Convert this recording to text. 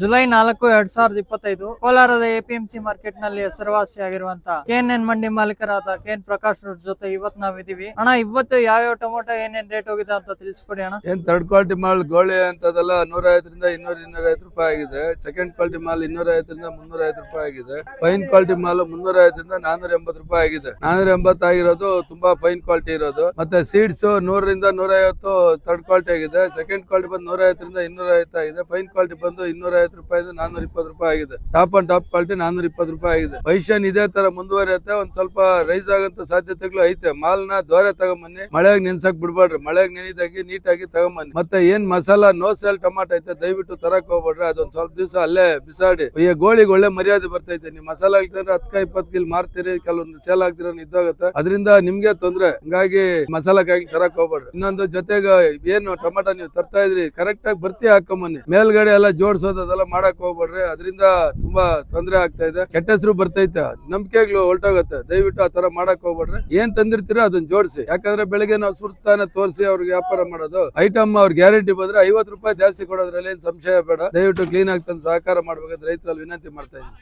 July ನಾಲ್ಕು, ಎರಡ್ ಸಾವಿರದ ಇಪ್ಪತ್ತೈದು ಕೋಲಾರದ ಎಪಿಎಂಸಿ ಮಾರ್ಕೆಟ್ನಲ್ಲಿ ಹೆಸರುವಾಸಿಯಾಗಿರುವಂತ ಕೆಎನ್ ಎನ್ ಮಂಡಿ ಮಾಲೀಕರಾದ ಕೆನ್ ಪ್ರಕಾಶ್ ಅವ್ರ ಜೊತೆ ಇವತ್ ನಾವ್ ಇದೀವಿ ಅಣ್ಣ, ಇವತ್ತು ಯಾವ್ಯಾವ ಟೊಮೊಟೊ ಏನೇನ್ ರೇಟ್ ಹೋಗಿದೆ ಅಂತ ತಿಳಿಸ್ಕೊಡಿ ಅಣ್ಣ. ಏನ್ ಥರ್ಡ್ ಕ್ವಾಲಿಟಿ ಮಾಲ್, ಗೋಳಿ ಅಂತದೆಲ್ಲ ನೂರ ಐವತ್ತರಿಂದ ಇನ್ನೂರ ಇನ್ನೂರ ಐವತ್ತು ರೂಪಾಯಿ ಆಗಿದೆ. ಸೆಕೆಂಡ್ ಕ್ವಾಲಿಟಿ ಮಾಲ್ ಇನ್ನೂರ ಐವತ್ತರಿಂದ ಮುನ್ನೂರ ಐವತ್ತು ರೂಪಾಯಿ ಆಗಿದೆ. ಫೈನ್ ಕ್ವಾಲಿಟಿ ಮಾಲ್ ಮುನ್ನೂರ ಐವತ್ತರಿಂದ ನಾನೂರ ಎಂಬತ್ತು ರೂಪಾಯಿ ಆಗಿದೆ. ನಾನೂರ ಎಂಬತ್ತು ಆಗಿರೋದು ತುಂಬಾ ಫೈನ್ ಕ್ವಾಲಿಟಿ ಇರೋದು. ಮತ್ತೆ ಸೀಡ್ಸ್ ನೂರರಿಂದ ನೂರ ಐವತ್ತು ಥರ್ಡ್ ಕ್ವಾಲಿಟಿ ಆಗಿದೆ. ಸೆಕೆಂಡ್ ಕ್ವಾಲಿಟಿ ಬಂದು ನೂರ ಐವತ್ತರಿಂದ ಇನ್ನೂರ ಐವತ್ತು ಆಗಿದೆ. ಫೈನ್ ಕ್ವಾಲಿಟಿ ಬಂದು ಇನ್ನೂರ ಐವತ್ತು ರೂಪಾಯಿ ನಾನೂರ ಇಪ್ಪತ್ತು ರೂಪಾಯಿ ಆಗಿದೆ. ಟಾಪ್ ಅಂಡ್ ಟಾಪ್ ಕ್ವಾಲಿಟಿ ನಾನೂರ ಇಪ್ಪತ್ತು ರೂಪಾಯಿ ಆಗಿದೆ. ಪೈಷನ್ ಇದೇ ತರ ಮುಂದುವರಿಯುತ್ತೆ, ಒಂದ್ ಸ್ವಲ್ಪ ರೈಸ್ ಆಗಂತ ಸಾಧ್ಯತೆಗಳು ಐತೆ. ಮಾಲ್ನ ದೋರೆ ತಗೊಂಬನ್ನಿ. ಮಳೆಯಾಗ ನೆನ್ಸಕ್ ಬಿಡ್ಬೇಡ್ರಿ. ಮಳೆಯಾಗ ನೆನಿದಾಗಿ ನೀಟಾಗಿ ತಗೊಂಬನ್ನಿ. ಮತ್ತೆ ಏನ್ ಮಸಾಲಾ ನೋ ಸೇಲ್ ಟೊಮಾಟೊ ಐತೆ, ದಯವಿಟ್ಟು ತರಕ್ ಹೋಗ್ಬೇಡ್ರಿ. ಅದೊಂದ್ ಸ್ವಲ್ಪ ದಿವಸ ಅಲ್ಲೇ ಬಿಸಾಡಿ. ಈ ಗೋಳಿಗೆ ಒಳ್ಳೆ ಮರ್ಯಾದೆ ಬರ್ತೈತೆ. ನೀವು ಮಸಾಲ ಹಾಕ್ತಾರೆ ಹತ್ಕ ಇಪ್ಪತ್ ಕಿಲ್ ಮಾರ್ತೀರಿ. ಕೆಲವೊಂದು ಸೇಲ್ ಆಗ್ತಿರೋ ಇದ್ದೋಗತ್ತೆ ಅದರಿಂದ ನಿಮ್ಗೆ ತೊಂದ್ರೆ. ಹಂಗಾಗಿ ಮಸಾಲಕ್ಕಾಗಿ ತರಕ್ ಹೋಗ್ಬೇಡ್ರಿ. ಇನ್ನೊಂದು ಜೊತೆಗೆ ಏನು ಟೊಮಾಟೊ ನೀವು ತರ್ತಾ ಇದ್ರಿ ಕರೆಕ್ಟ್ ಆಗಿ ಬರ್ತಿ ಹಾಕೊಂಬನ್ನಿ. ಮೇಲ್ಗಡೆ ಎಲ್ಲ ಜೋಡ್ಸೋದು ಅದೆಲ್ಲ ಮಾಡಕ್ ಹೋಗ್ಬೇಡ್ರಿ. ಅದರಿಂದ ತುಂಬಾ ತೊಂದರೆ ಆಗ್ತಾ ಇದೆ. ಕೆಟ್ಟ ಹೆಸರು ಬರ್ತೈತೆ. ನಂಬಿಕೆಗಳು ಹೊಲ್ಟೋಗತ್ತೆ ದಯವಿಟ್ಟು ಆ ತರ ಮಾಡಕ್ ಹೋಗ್ಬೇಡ್ರಿ. ಏನ್ ತಂದಿರ್ತೀರ ಅದನ್ನ ಜೋಡಿಸಿ. ಯಾಕಂದ್ರೆ ಬೆಳಿಗ್ಗೆ ನಾವು ಸುರ್ತಾನ ತೋರಿಸಿ ಅವ್ರಿಗೆ ವ್ಯಾಪಾರ ಮಾಡೋದು. ಐಟಮ್ ಅವ್ರ ಗ್ಯಾರಂಟಿ ಬಂದ್ರೆ ಐವತ್ತು ರೂಪಾಯಿ ಜಾಸ್ತಿ ಕೊಡೋದ್ರಲ್ಲಿ ಏನ್ ಸಂಶಯ ಬೇಡ. ದಯವಿಟ್ಟು ಕ್ಲೀನ್ ಆಗಿ ತಂದು ಸಹಕಾರ ಮಾಡ್ಬೇಕಂತ ರೈತರಲ್ಲಿ ವಿನಂತಿ ಮಾಡ್ತಾ ಇದ್ದೀನಿ.